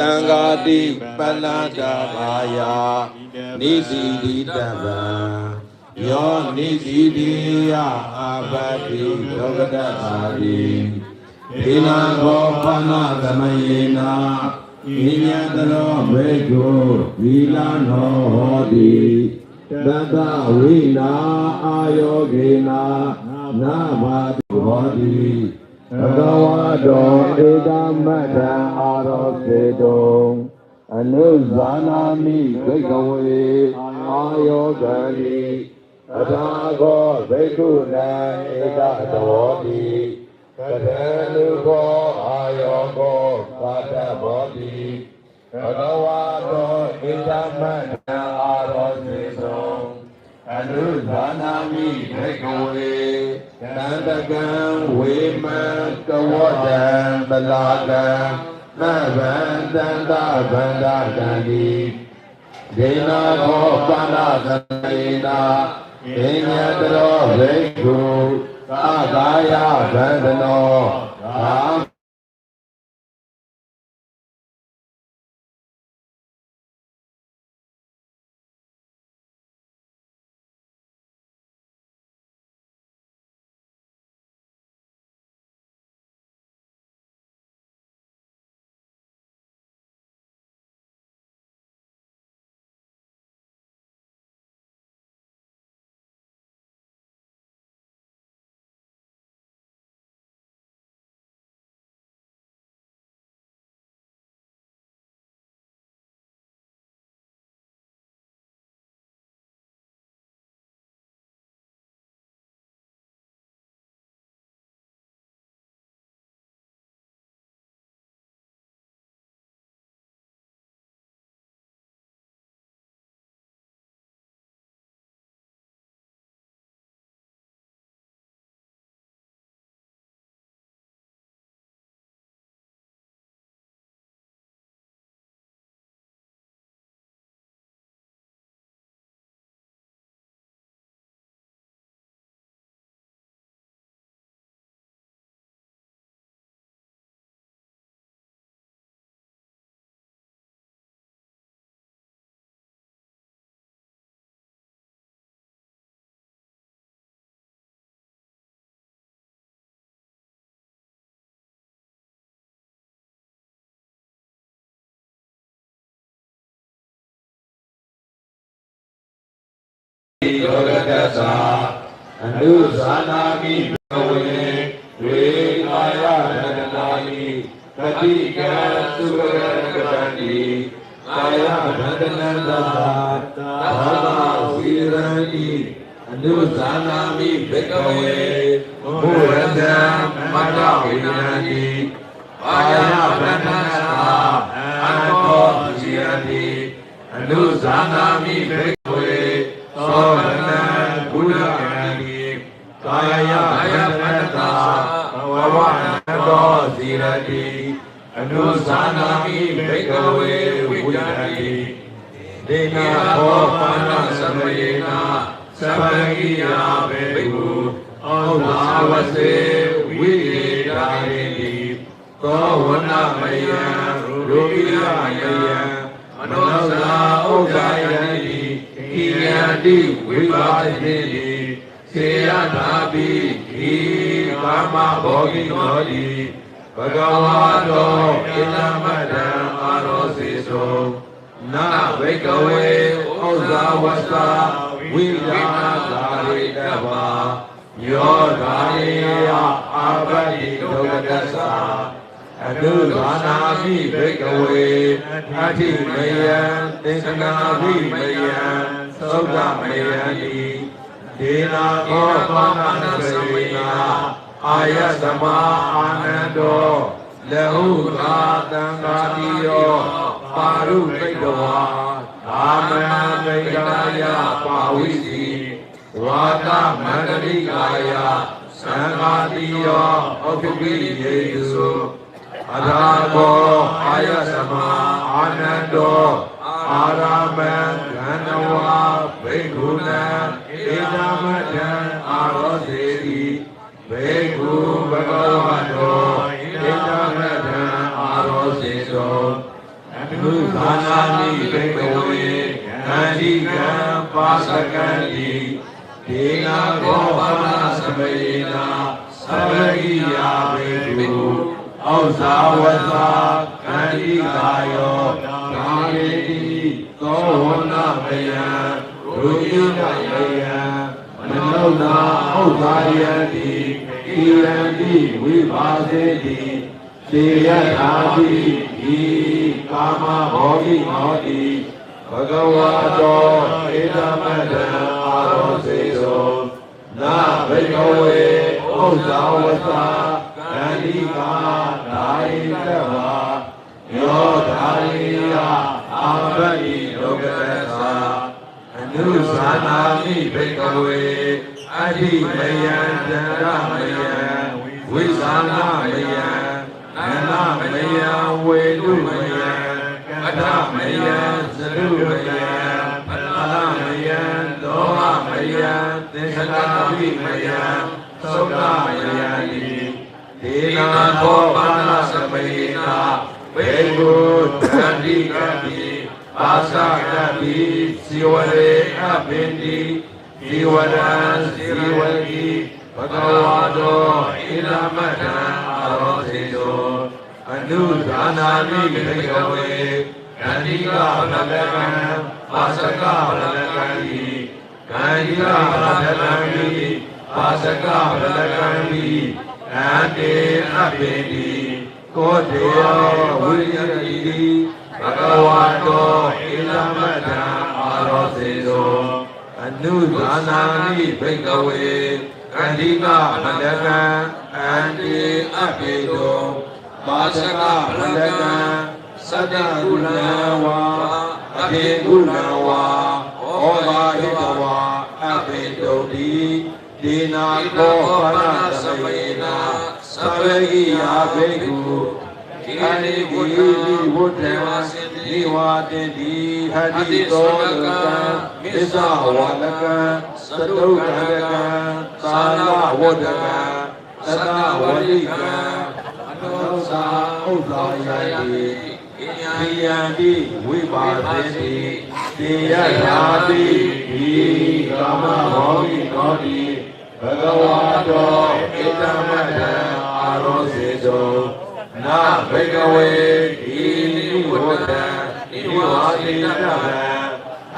တံဃာတိပလတ္တဘာယနိစီတိတဗံယောနိစီတိယအာဘတိလောကတ္တာတိဒေနာဘောပနာသမယေနာဣညာတရောဘေကုဝီလာနောဟောတိတတဝိနာအာယောဂေနာနာဘာတိဟောတိ ဘဂဝါတောဧကမတ္တအာရောစေတုံအနုဇာနာမိဘိကဝေအာယောဂံတိအထာဂောဘိက္ခုနံဧကသဝတိကတေနုဘောအာယောဂောပါတဘောတိဘဂဝါတောဧကမတ္တအာရောစေတုံ အနုသာနာမိဘေကဝေတန္တကံဝေမံကဝတံပလာကံနဗံတန္တဗန္ဒကံတိဒေနာခောပါဏသနေနာဒေညာတရောဘေကုသာကာယဗန္ဒနောသာယောဂတသအနုဇာနာမိဘဝေဝေကာယရတနာမိပတိကံသုရကတံတိကာယဗန္ဒနန္တသာ သာဝိရဏိအနုဇာနာမိဘက အနုဇာနာမိဘိကဝေဝိဒတိဒေနာဘောပါဏသမယေနာသဗ္ဗကိယဘေကုဩဘာဝစေဝိရေတာရေတိသောဝနမယံရူပိယမယံမနောသာဥဒ္ဒယတိဣယတိဝိပါတိတိစေယနာပိဤကာမဘောဂိနောတိ ဘဂဝါတောဣတမတံအာရောစေသောနာဘိကဝေဥဇာဝတ္တဝိဒါသာရိတဗာယောဓာရေယအာဘတိဒုက္ကတ္သအနုဘာနာမိဘိကဝေအဋ္ဌိမယံသင်္ကနာမိမယံသုဒ္ဓမယံတိဒေနာခောပါဏသဝေနာ आय समानंदो लहु रातंगादियो पारु विदवा रामनामय पाविसी वाता मनलिकाय संगादियो अभुवि येसु अदागो आय समानंदो आरामं धनवा भिगुन इदामजन आरोधे ဘောအာယသမအာနန္တောအာရမံကန္နဝါဘိက္ခုနံဧတမတံအာရောစေတိဘေကုဘဂဝတောဧတမတံအာရောစေတောအအနုသာနာမိဘေကဝေခန္ဒီကံပါစကံတိဒေနာဘောဘာနာသမေနာသဗ္ဗိယာဘေတုဩဇာဝသာခန္ဒီကာယောဒါရေတိသောဝနာမယံရူပိနမယံ မနောနာဥဒ္ဒါယတိဣရံတိဝိပါစေတိသေယသာတိဤကာမဘောဂိမောတိဘဂဝါတောဧတမတံအာရောစေသောနာဘိကဝေဥစ္စာဝသကန္တိကာဓာယိတဝါယောဓာရိယအာဘိဒုက္ကတသာအ နုဇာနာမိဘိကဝေအဋ္ဌိမယံတရမယံဝိဇာနာမယံနန္နမယံဝေတုမယံအတ္တမယံသရုမယံဖလမယံဒောမယံသင်္ခတာပိမယံသုဒ္ဓမယံတိဒေနာဘောပါဏသမေနာဘေကုတန္တိကတိ ပါစကတိစီဝရေအပင်တိဒီဝရံစီဝတိဘဂဝါတောဣလမတံအာရောစေတောအနုဒါနာမိဘေကဝေကန္တိကဗလကံပါစကဗလကံဤကန္တိကဗလကံဤပါစကဗလကံဤအန္တေအပိတိကိုတေယောဝိရိယတိ ဘဂဝါတောဣလမတံအာရောစေသောအနုဒါနာမိဘေကဝေကန္တိကဗလကံအန္တေအပိတောပါစကဗလကံသတ္တကုလံဝါအခေကုလံဝါဩဘာဟိတဝါအပိတုတိဒေနာကောပနသမေနာသဗ္ဗိယာဘေကု အာနိတိဝုဒ္ဓဝါနိဝါတေတိဟတိတောလကံမစ္ဆဝါလကံသတုကံကံသာလဝဒကံသတ္တဝလိကံအတောသာဥဒ္ဒါယတိဣယံတိဝိပါဒေတိတေယယာတိဤကာမဘောဂိကောတိဘဂဝါတောဣတမတံအာရောစေတော နာဘေကဝေဤနိဝဒံနိဝါတိတဗံ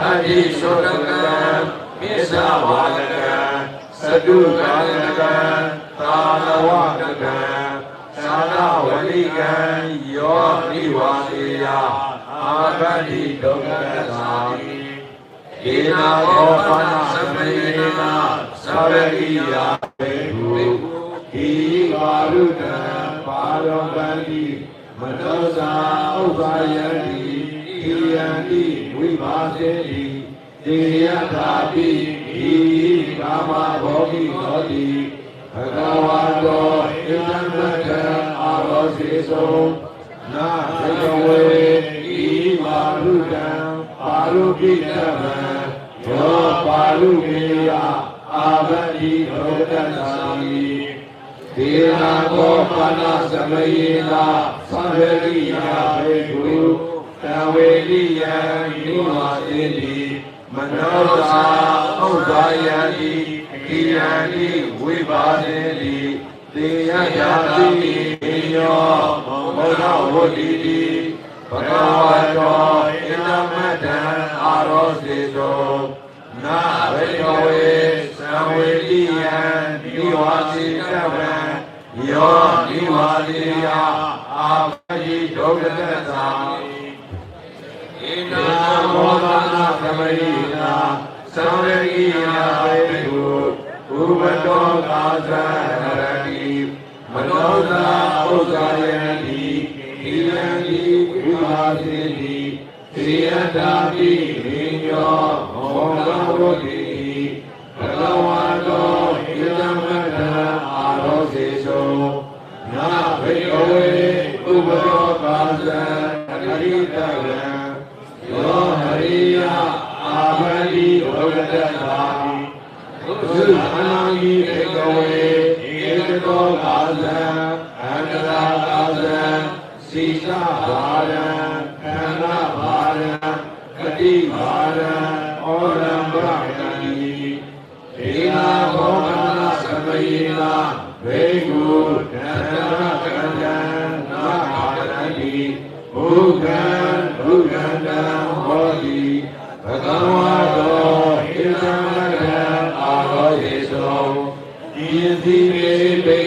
အတ္တိသောတကံမေသဝါလကံသတုကာလကံသာလဝကကံသာလဝလိကံယောနိဝါတိယအာဘတိဒုက္ခသာဒေနာဘောပနသမေနာသဗ္ဗိယာဘေဟုဤပါရုတံ ပါရောပန္တိမနောသာဥပ္ပါယတိဣယံတိဝိပါစေတိတေယသာပိဤကာမဘောဂိသောတိဘဂဝါတောဣတံမတံအာရောစေသောနာဘဂဝေဤပါရုတံပါရုပိတဗံယောပါရုမေယအာဘတိဒုက္ခသာမိ ဒေနာကောပါဏသမယေနာသံဃရိယာဘေကုတဝေလိယံနိဝါတေတိမနောသာဥဒ္ဒါယတိကိယံတိဝိပါဒေတိတေယယာတိေယောမောဟဝတိတိဘဂဝါတောဣနမတံအာရောစေတောနာဘေကဝေသံဝေတိယံနိဝါစီတဗံယောနိဝါ တိယအာဘယိဒုက္ခတသာဣနာမောဒနာသမရိနာသံ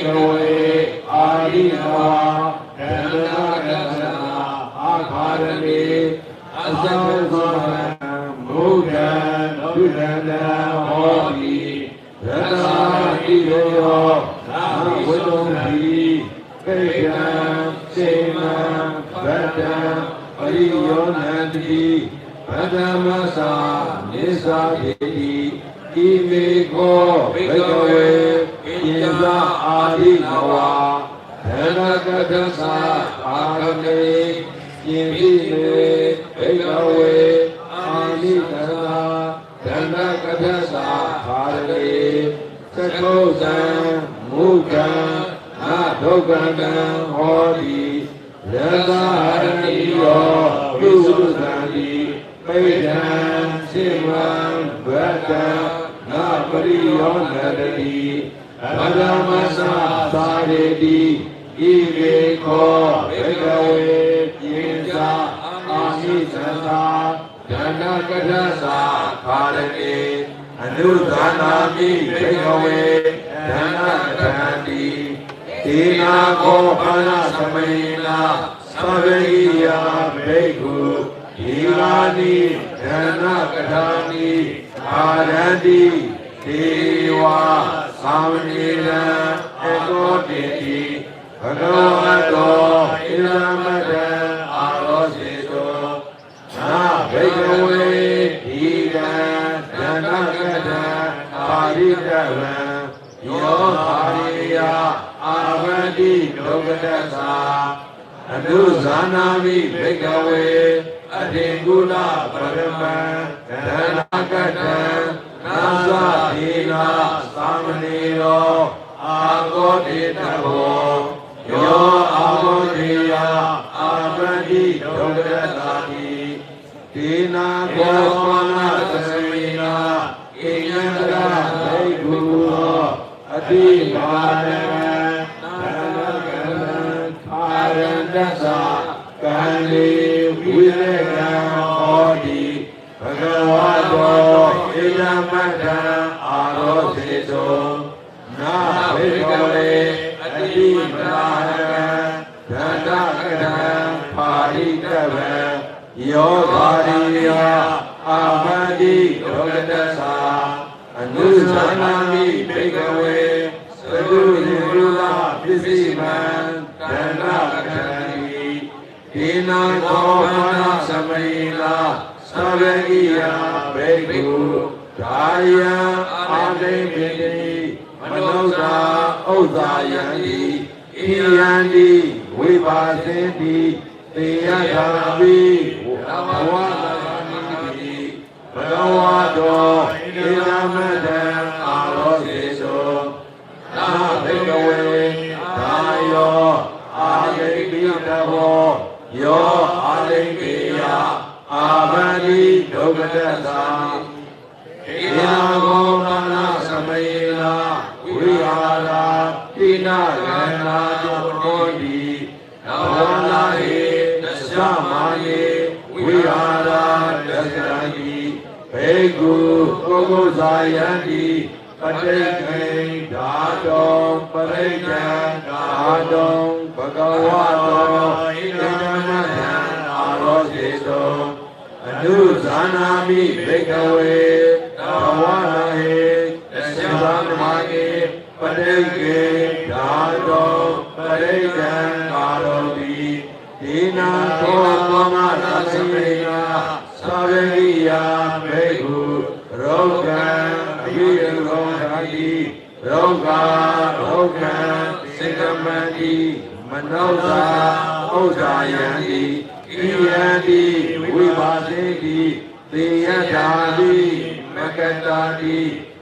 မေဘေကဝေအာရိနဝါဒန္တကံသနာအာခါရမေအသံသောဘုဒ္ဓံဘုဒ္ဓံတံဟောတိရတနာတိယောသာဝတ္တုံတိပေကံစေမံဗတ္တံပရိယောနန္တိဗတ္တမသာနိသာတိဣမေကောဘေကဝေဣန္ဒအာရိနဝါဓနကတ္တသာအာရမေယင်တိမေဘေကဝေအာနိတသာဓနကတ္တသာအာရမေသက္ကုဇံမုကံနာဒုက္ကံဟောတိရသဟရဏိယောပုစုသံတိ ပိဒံစေမံဗတ္တံနာပရိယောနတတိဗဒမသသာရေတိဣမေခောဘေကဝေပိဇာအာမိသသာဓနကတ္တသာခာရတိအနုသနာမိဘေကဝေဓနကတံတိဒေနာခောဘာနာသမေနာသဗ္ဗေယဘေကုဒီ လာနိဓနကထာနိအာရန္တိဒေဝသာဝနေရံအတောတေတိဘဂဝတောဣရမတံအာရောစေတောနာဘေကဝေဒီကံဓနကထံပါရိတဝံယောပါရိယအာဝတိဒုက္ကတသာအနုဇာနာမိဘေကဝေ အတေကုလပရမံဓနကထံနာသဒေနာသ မတ္တံအာရောစေတောနာဘေကဝေအတိမာရံဒန္တကရံဖာရိတဗံယောဂာရိယအာမတိဒုက္ကတသာအနုဇာနာမိဘေကဝေသတုယေရုလပစ္စည်းမံဒန္တကရံဒေနာသောမနာသမေနာသဗ္ဗေယဘေကု ဒါယံအာသိမေတိမနောသာဥဒ္ဒါယံတိဣယံတိဝိပါစေတိတေယသာပိဘဝသာမိတိဘဂဝါတောဣဒံမတံအာရောစေသောနာဘေကဝေဒါယောအာဂိပိတဘောယောအာလိကေယအာဘတိဒုက္ကတသာ ဣနာဘောမနာသမေနာဝိဟာရာတိနာရဏာတောဟောတိနောလာဟေသစ္စမာယေဝိဟာရာတစ္ဆရာတိဘေကုပုဂ္ဂုဇာယံတိပဋိခေဓာတောပရိက္ခဓာတောဘဂဝါတောဣဒံမတံအာရောစေတောအနုဇာနာမိဘေကဝေသ ဝနာဟေသစ္စာနမကေပရိကေဓာတောပရိက္ခကာရောတိဒီနာသောသမသသမေနာသဗ္ဗေယဘေကုရောဂံအဘိရောဓာတိရောဂာရောဂံစေတမန္တိမနောသာဥဒ္ဒါယံတိဣယံတိဝိပါစေတိသေယတာတိမ ကတာတိ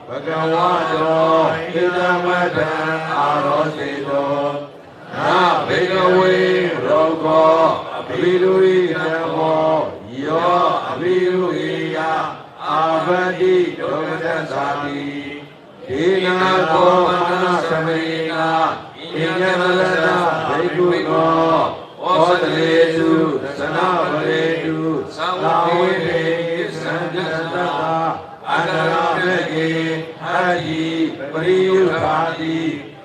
ဘဂဝတောဣဒမတံအာရောစေတောနာဘေကဝေရောဂောအဘိလူရိနမောယောအဘိလူရိယအာဘတိဒုက္ခသသာတိဒေနာကောမနသမယေနာဣန္ဒမလတဘေကုကောဩတလေတုသနာပလေတုသံဝေ ရိယုထာတိ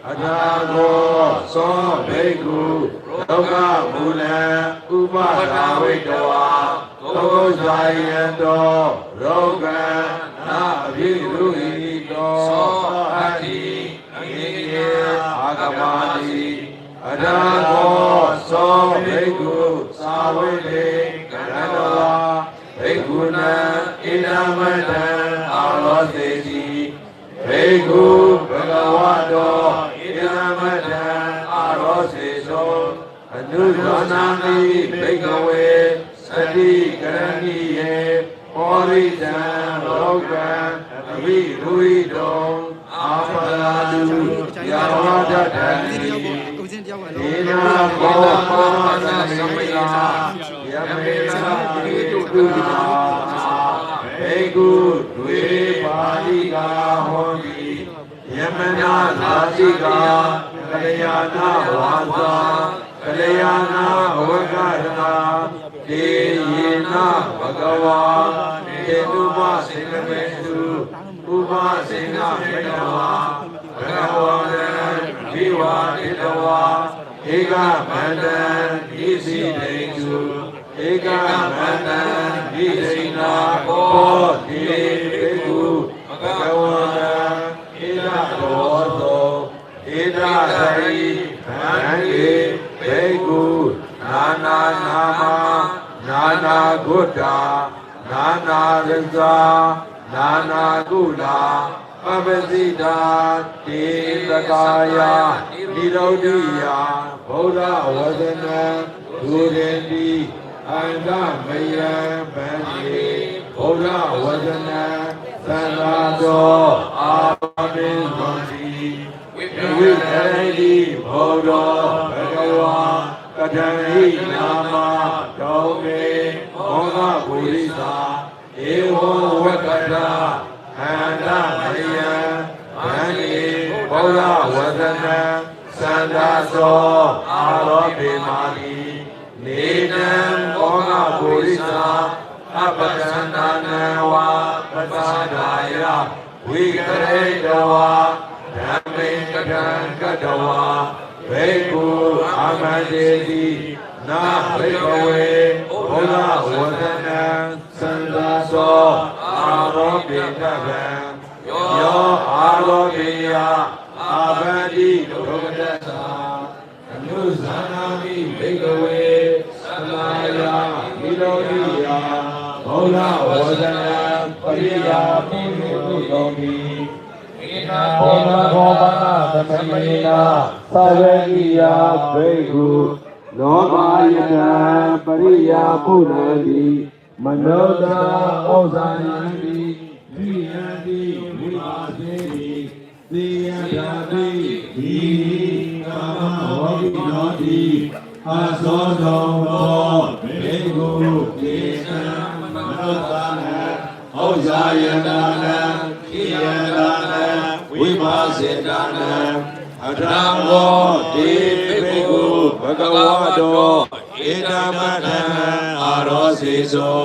အထာဘောသောဘိက္ခုဒုက္ခမူလံဥပဒါဝိတဝါသုဇာယံတောရောဂံနာအဘိရုဟိတောအတ္တိအငိယေအာဂမတိအထာဘောသောဘိက္ခုသာဝိတေကရဏဝါဘိက္ခုနံဣဒံမတံအာရောစေတိဘေကု အနုသောနာမိဘိကဝေသတိကရဏိယေဟောရိတံလောကံအဘိရူဟိတောအာပလာတုယာဝဒတံဒီတယောက်ကကိုစင်းတယောက်ကဒေနာဘောမောသမေနာယမေနာတိတုတုနာဘေကုဒွေပါဠိကာဟောတိယမနာသာတိကာကလျာဏဝါစာ ကလျာဏဝကရဏဒေယေနဘဂဝါဒေတုပစေကမေတုဥပစေနမေတဝါဘဂဝါရံဒီဝါဒေတဝါဧကမန္တံဤစီတေတုဧကမန္တံဤစိနာဘောတိဘေကုဘဂဝါရံဧကတော်သောဧဒရိဗန္တိ ဘေကုနာနာနာမနာနာဂုတ္တာနာနာရဇာနာနာကုလာပပစိတာတေတကာယနိရောဓိယဗုဒ္ဓဝဇနံဒုရင်တိအန္တမယံဗန္တိဗုဒ္ဓဝဇနံသံဃာတော်အာမေဝန္တိဝိပရိတိဗုဒ္ဓဘဂဝါ ကတံဟိနာမတောမေမောဟပုရိသာဧဝံဝကတအန္တမယံဗန္တိဗုဒ္ဓဝဇနံသန္တာသောအာရောပေမာတိနေတံဘောဂပုရိသာအပတန္တနံဝါပသဒါယဝိကရေတဝါဓမ္မေကတံကတဝါ ဘေကုအာမန္တေတိနာဘေကဝေဘုရားဝဒနံသန္တာသောအာရောပိတဗံယောအာရောပိယအာဗန္တိဒုက္ခတသအနုဇာနာမိဘေကဝေသလာယမိရောဓိယဘုရားဝဒနံပရိယာပိဟုသောမိ ဘောမဘောမနာသမမေနာသဝေကိယဘေကုလောဘယတံပရိယာပုဏ္ဏတိမနောတဥ္ဇာယံတိမိယံတိဝိပါစေတိသေယတာတိဒီကာမဝိနောတိအာသောသောဘောဘေကုဒေသံမနောတနံဥ္ဇာယတနံခိယတနံ ဝိပါစေတနံအထံဝောတိဘေကုဘဂဝါတောဧတမထံအာရောစေသော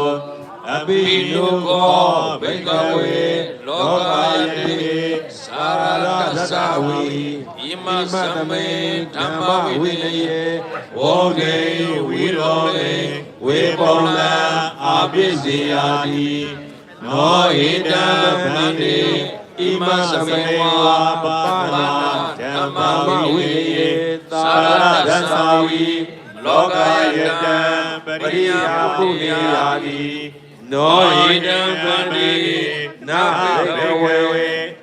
အပိနုကောဘိကဝေလောကယတိသာရသသဝီဣမသမေဓမ္မဝိနယေဝောကေဝိရောကေဝေပောလံအာပိစေယာတိနောဣတံဗန္တိ ဣမသမေဝါပါဏာဓမ္မဝိနယေသာရသသဝီလောကယတံပရိယာပုညယာတိနောဣတံဗန္တိနာဘဝေ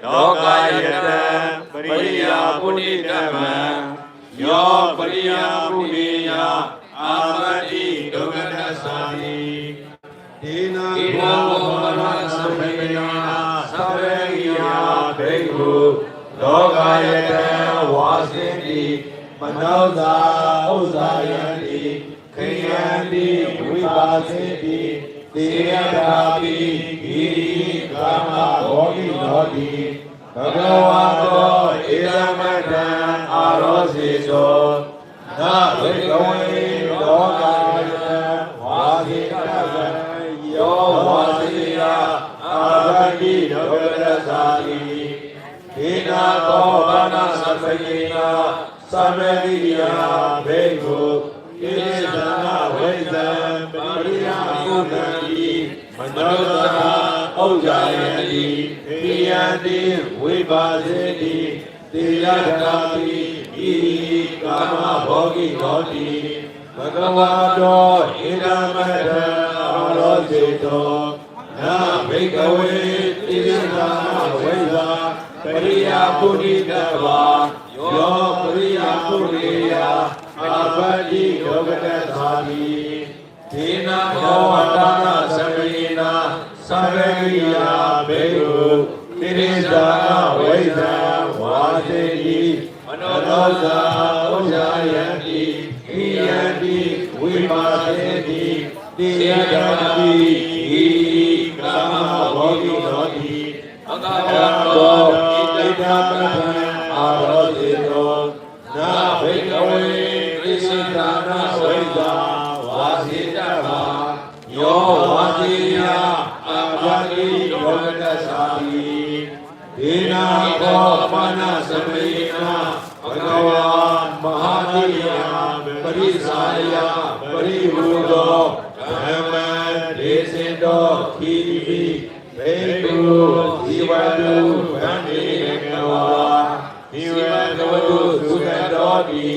လောကယတံပရိယာပုဏိတမံ မနောသာဥဇာယံတိခေယံတိဝိပါစေတိတေယတာပိဂိရိကာမဘောဂိနောတိဘဂဝါတော သမတိယဘေကုဣတိသနာဝိဇံပရိယပုဏ္ဏတိမနောတဩဇာယတိပိယံတိဝိပါစေတိတေယတာပိဣကာမဘောဂိနောတိဘဂဝါတောဣဒမတံအာရောစေတောနာဘိကဝေတိရဏဝိဇာပရိယပုရိတဝါယောပရိယပုရိယ အာပတိယောဂတသာတိဒေနဘောဝတ္တနာသဗ္ဗေနာသဗ္ဗေယဘေကုတိရိဇာဝိဇာဝါစေတိမနောသောဇာဥဇာယံတိဣယံတိဝိပါစေတိတေယတတိဣကာမဘောဂိသောတိအကအရာရတောတော ယပရိသာယပရိဝုသောဓမ္မဒေစင်တော်ခိပိဘေကုဇီဝတုဗန္တိကဝါဒီဝတဝတုသုခတော်တိ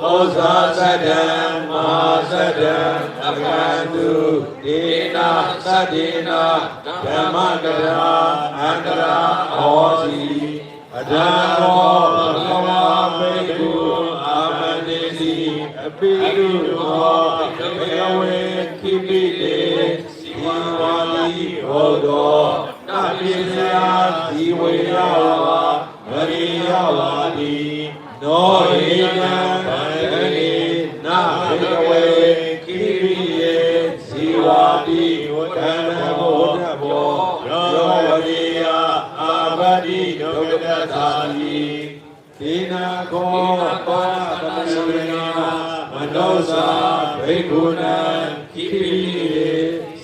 ဩဇာသတ္တံမဟာသတ္တံအကန္တုဒေနာသတ္တေနာဓမ္မကရာအန္တရာဟောစီအဒံဘော ပိတုသောဘေကဝေခိပိ ဘေကုဏံခိပိယေ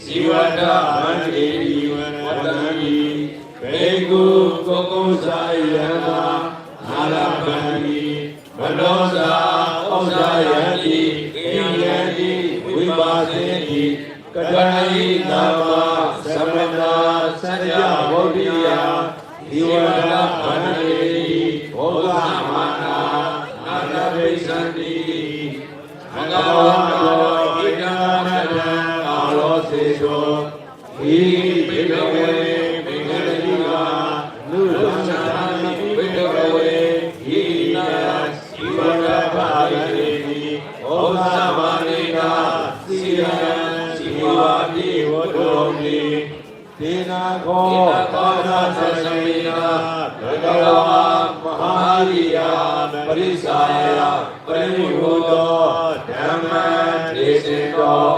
ဇီဝတမန္တေတိဝတ္တတိဘေကုကောကုဇာယံသာအာရပန္တိမနောဇာဩဇာယံတိကိယံတိဝိပါစေတိ နာခောပါဒသစ္စေနာဘဂဝါမဟာရိယပရိစာယပရိဝုသောဓမ္မဒေစေတောဒေ